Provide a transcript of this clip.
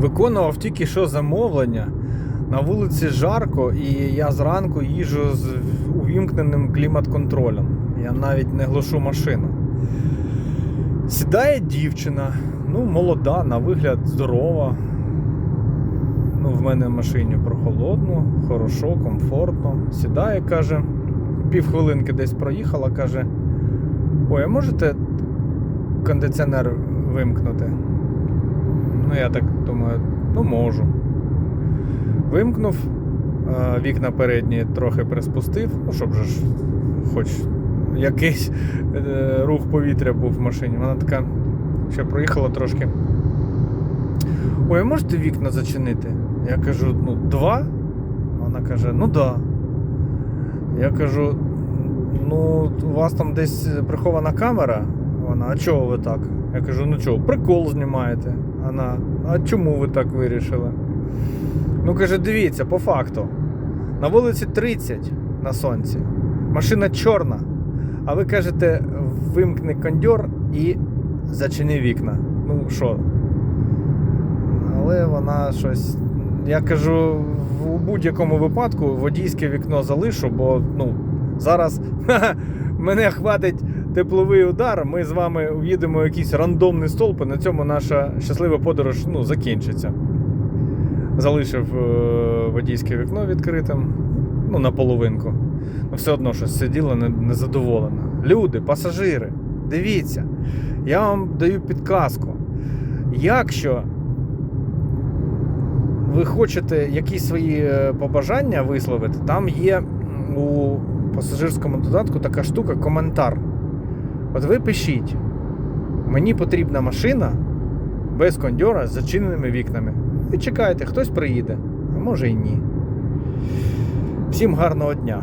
Виконував тільки що замовлення. На вулиці жарко, і я зранку їжджу з увімкненим клімат-контролем. Я навіть не глушу машину. Сідає дівчина, ну, молода, на вигляд здорова. Ну, в мене в машині прохолодно, хорошо, комфортно. Сідає, каже, півхвилинки десь проїхала, каже: Ой, а можете кондиціонер вимкнути? Ну, я так думаю, ну можу. Вимкнув, е, вікна передні трохи приспустив, ну, щоб же ж хоч якийсь е, рух повітря був в машині. Вона така ще проїхала трошки. Ой, можете вікна зачинити? Я кажу, ну, два. Вона каже, ну да. Я кажу, ну, у вас там десь прихована камера. Вона, а чого ви так? Я кажу, ну чого, прикол знімаєте. Вона, а чому ви так вирішили? Ну, каже, дивіться, по факту. На вулиці 30 на сонці. Машина чорна. А ви кажете, вимкни кондьор і зачини вікна. Ну що? Але вона щось. Я кажу, в будь-якому випадку водійське вікно залишу, бо ну, зараз мене хватить тепловий удар. Ми з вами уїдемо якийсь рандомний столб, і на цьому наша щаслива подорож ну, закінчиться. Залишив е, водійське вікно відкритим, ну, наполовинку. Ну, все одно щось сиділа не- незадоволена. Люди, пасажири, дивіться, я вам даю підказку. Якщо ви хочете якісь свої е, побажання висловити, там є у пасажирському додатку така штука коментар. От ви пишіть, мені потрібна машина без кондьора з зачиненими вікнами. І чекайте, хтось приїде, а може і ні. Всім гарного дня!